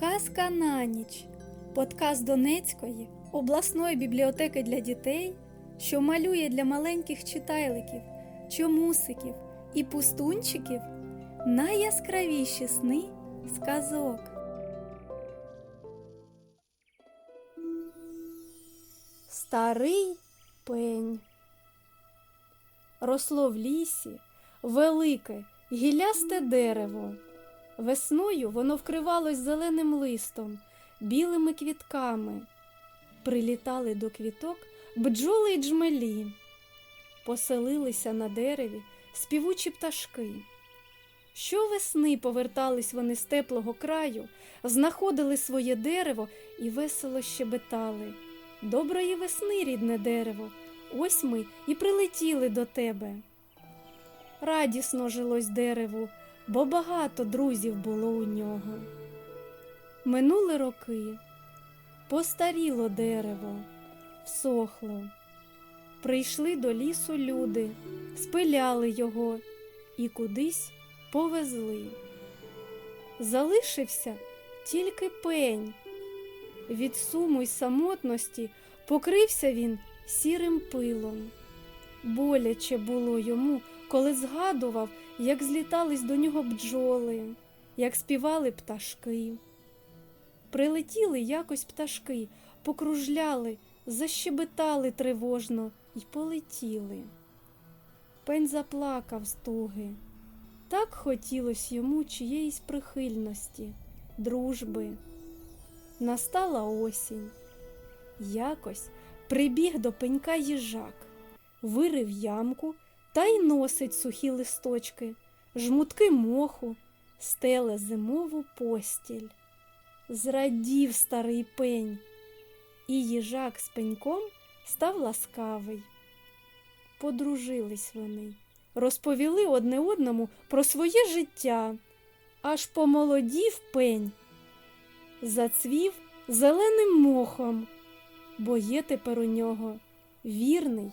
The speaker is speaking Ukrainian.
Казка на ніч. Подкаст Донецької обласної бібліотеки для дітей, що малює для маленьких читайликів, чомусиків і пустунчиків найяскравіші сни сказок. Старий пень росло в лісі велике гілясте дерево. Весною воно вкривалось зеленим листом, білими квітками. Прилітали до квіток бджоли й джмелі. Поселилися на дереві співучі пташки. Щовесни повертались вони з теплого краю, знаходили своє дерево і весело щебетали. Доброї весни, рідне дерево, ось ми і прилетіли до тебе. Радісно жилось дереву, бо багато друзів було у нього. Минули роки, постаріло дерево, всохло. Прийшли до лісу люди, спиляли його і кудись повезли. Залишився тільки пень. Від суму й самотності покрився він сірим пилом. Боляче було йому, коли згадував, як злітались до нього бджоли, як співали пташки. Прилетіли якось пташки, покружляли, защебетали тривожно й полетіли. Пень заплакав з туги. Так хотілось йому чиєїсь прихильності, дружби. Настала осінь. Якось прибіг до пенька їжак, вирив ямку та й носить сухі листочки, жмутки моху, стеле зимову постіль. Зрадів старий пень, і їжак з пеньком став ласкавий. Подружились вони, розповіли одне одному про своє життя, аж помолодів пень, зацвів зеленим мохом, бо є тепер у нього вірний